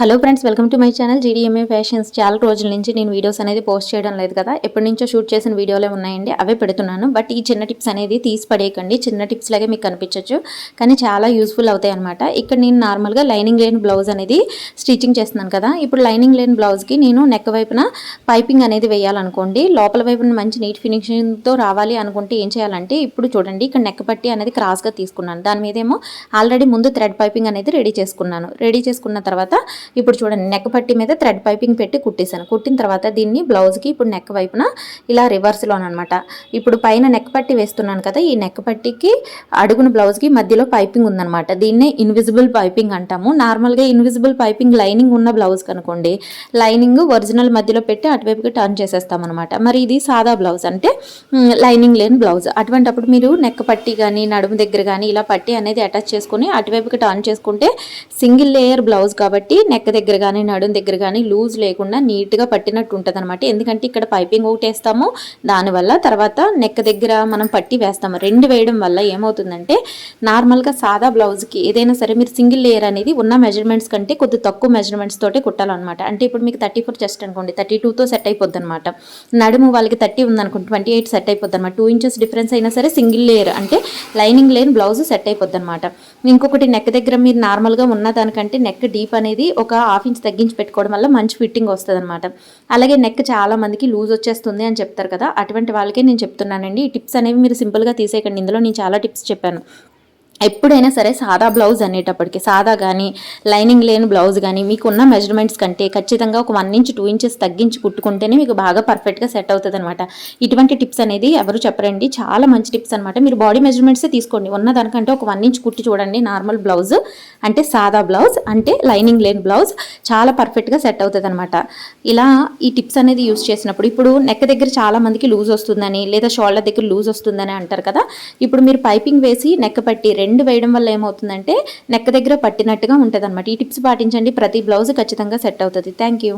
Hello friends welcome to my channel GDMA fashions చాలా రోజుల నుంచి నేను వీడియోస్ అనేది పోస్ట్ చేయడం లేదు కదా. ఎప్పటి నుంచో షూట్ చేసిన వీడియోలే ఉన్నాయండి అవే పెడుతున్నాను. బట్ ఈ చిన్న టిప్స్ అనేది తీసి పడేయకండి. చిన్న టిప్స్ లాగే మీకు కనిపించవచ్చు కానీ చాలా యూస్ఫుల్ అవుతాయి అనమాట ఇక్కడ నేను నార్మల్గా లైనింగ్ లేని బ్లౌజ్ అనేది స్టిచ్చింగ్ చేస్తున్నాను కదా. ఇప్పుడు లైనింగ్ లేని బ్లౌజ్కి నేను నెక్ వైపున పైపింగ్ అనేది వేయాలనుకోండి. లోపల వైపున మంచి నీట్ ఫినిషింగ్తో రావాలి అనుకుంటే ఏం చేయాలంటే ఇప్పుడు చూడండి ఇక్కడ నెక్ పట్టి అనేది క్రాస్గా తీసుకున్నాను. దాని మీదేమో ఆల్రెడీ ముందు థ్రెడ్ పైపింగ్ అనేది రెడీ చేసుకున్నాను. రెడీ చేసుకున్న తర్వాత ఇప్పుడు చూడండి నెక్ పట్టి మీద థ్రెడ్ పైపింగ్ పెట్టి కుట్టేశాను. కుట్టిన తర్వాత దీన్ని బ్లౌజ్కి ఇప్పుడు నెక్ వైపున ఇలా రివర్స్లోనమాట ఇప్పుడు పైన నెక్ పట్టి వేస్తున్నాను కదా ఈ నెక్ పట్టికి అడుగున బ్లౌజ్కి మధ్యలో పైపింగ్ ఉందన్నమాట. దీన్నే ఇన్విజిబుల్ పైపింగ్ అంటాము. నార్మల్గా ఇన్విజిబుల్ పైపింగ్ లైనింగ్ ఉన్న బ్లౌజ్ కనుకోండి లైనింగ్ ఒరిజినల్ మధ్యలో పెట్టి అటువైపుకి టర్న్ చేసేస్తామన్నమాట. మరి ఇది సాదా బ్లౌజ్ అంటే లైనింగ్ లేని బ్లౌజ్ అటువంటప్పుడు మీరు నెక్ పట్టి కానీ నడుము దగ్గర కానీ ఇలా పట్టి అనేది అటాచ్ చేసుకుని అటువైపుకి టర్న్ చేసుకుంటే సింగిల్ లేయర్ బ్లౌజ్ కాబట్టి నెక్ దగ్గర కానీ నడుము దగ్గర కానీ లూజ్ లేకుండా నీట్గా పట్టినట్టు ఉంటుంది అనమాట ఎందుకంటే ఇక్కడ పైపింగ్ ఒకటి వేస్తాము. దానివల్ల తర్వాత నెక్ దగ్గర మనం పట్టి వేస్తాము. రెండు వేయడం వల్ల ఏమవుతుందంటే నార్మల్గా సాదా బ్లౌజ్కి ఏదైనా సరే మీరు సింగిల్ లేయర్ అనేది ఉన్న మెజర్మెంట్స్ కంటే కొద్ది తక్కువ మెజర్మెంట్స్ తోటే కుట్టాలన్నమాట. అంటే ఇప్పుడు మీకు థర్టీ ఫోర్ చెస్ట్ అనుకోండి థర్టీ టూతో సెట్ అయిపోద్ది అనమాట నడుము వాళ్ళకి థర్టీ ఉందనుకోండి ట్వంటీ ఎయిట్ సెట్ అయిపోద్ది అనమాట టూ ఇంచెస్ డిఫరెన్స్ అయినా సరే సింగిల్ లేయర్ అంటే లైనింగ్ లేని బ్లౌజ్ సెట్ అయిపోద్ది అనమాట ఇంకొకటి నెక్ దగ్గర మీరు నార్మల్గా ఉన్న దానికంటే నెక్ డీప్ అనేది ఒక హాఫ్ ఇంచ్ తగ్గించి పెట్టుకోవడం వల్ల మంచి ఫిట్టింగ్ వస్తుంది అనమాట అలాగే నెక్ చాలా మందికి లూజ్ వచ్చేస్తుంది అని చెప్తారు కదా అటువంటి వాళ్ళకే నేను చెప్తున్నానండి. ఈ టిప్స్ అనేవి మీరు సింపుల్గా తీసేయకండి. ఇందులో నేను చాలా టిప్స్ చెప్పాను. ఎప్పుడైనా సరే సాదా బ్లౌజ్ అనేటప్పటికి సాదా కానీ లైనింగ్ లేని బ్లౌజ్ కానీ మీకు ఉన్న మెజర్మెంట్స్ కంటే ఖచ్చితంగా ఒక వన్ ఇంచ్ టూ ఇంచెస్ తగ్గించి కుట్టుకుంటేనే మీకు బాగా పర్ఫెక్ట్గా సెట్ అవుతుంది అనమాట ఇటువంటి టిప్స్ అనేది ఎవరు చెప్పరండి. చాలా మంచి టిప్స్ అనమాట మీరు బాడీ మెజర్మెంట్సే తీసుకోండి. ఉన్న దానికంటే ఒక వన్ ఇంచ్ కుట్టి చూడండి. నార్మల్ బ్లౌజ్ అంటే సాదా బ్లౌజ్ అంటే లైనింగ్ లేని బ్లౌజ్ చాలా పర్ఫెక్ట్గా సెట్ అవుతుంది అనమాట ఇలా ఈ టిప్స్ అనేది యూస్ చేసినప్పుడు ఇప్పుడు నెక్ దగ్గర చాలా మందికి లూజ్ వస్తుందని లేదా షోల్డర్ దగ్గర లూజ్ వస్తుందని అంటారు కదా ఇప్పుడు మీరు పైపింగ్ వేసి నెక్ పట్టి రెండు వేయడం వల్ల ఏమవుతుందంటే నెక్క దగ్గర పట్టినట్టుగా ఉంటుంది అనమాట ఈ టిప్స్ పాటించండి. ప్రతి బ్లౌజ్ ఖచ్చితంగా సెట్ అవుతుంది. Thank you.